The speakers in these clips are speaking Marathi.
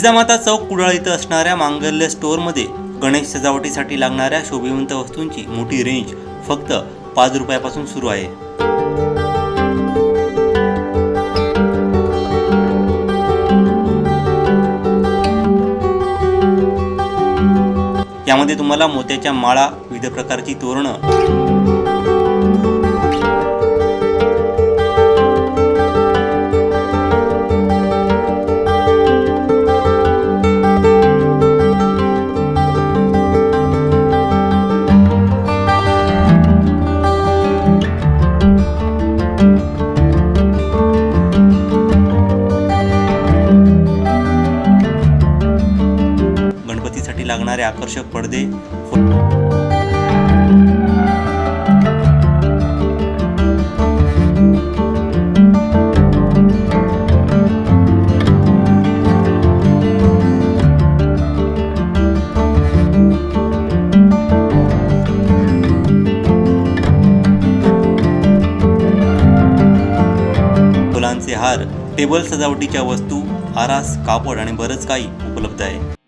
जिजामाता चौक कुडाळ इथं असणाऱ्या मांगल्य स्टोअरमध्ये गणेश सजावटीसाठी लागणाऱ्या शोभिवंत वस्तूंची मोठी रेंज फक्त पाच रुपयापासून सुरू आहे. यामध्ये तुम्हाला मोत्याच्या माळा विविध प्रकारची तोरणं लागणारे आकर्षक पडदे फुलांचे हार टेबल सजावटीच्या वस्तू आरास कापड आणि बरंच काही उपलब्ध आहे.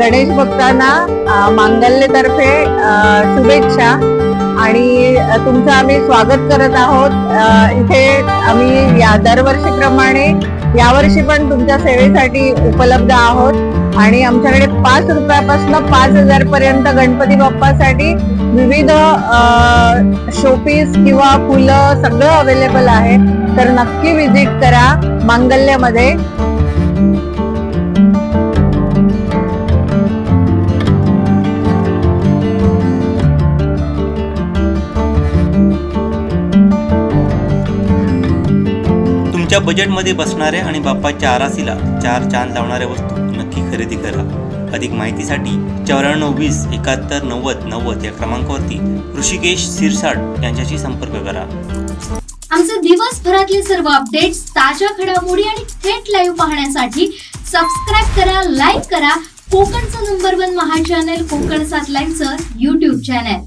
गणेश भक्तांना मांगल्यतर्फे शुभेच्छा. आणि तुमचं आम्ही स्वागत करत आहोत. इथे आम्ही या दरवर्षीप्रमाणे यावर्षी पण तुमच्या सेवेसाठी उपलब्ध आहोत. आणि आमच्याकडे पाच रुपयापासून पाच हजार पर्यंत गणपती बाप्पासाठी विविध शोपीस किंवा फुलं सगळं अवेलेबल आहे. तर नक्की विजिट करा मांगल्यामध्ये. तुमच्या बजेटमध्ये बसणाऱ्या आणि बाप्पाच्या आरासीला चार चांद लावणाऱ्या वस्तू नक्की खरेदी करा. अधिक माहितीसाठी चौऱ्याण्णव वीस एकाहत्तर नव्वद नव्वद या क्रमांकावरती ऋषिकेश सिरसाट यांच्याशी संपर्क करा. आमचे दिवसभरातले सर्व अपडेट्स ताज्या घडामोडी आणि थेट लाईव्ह पाहण्यासाठी सबस्क्राईब करा लाईक करा. कोकणचं number one Maha channel Konkan सात लाईव्हचं युट्यूब चॅनल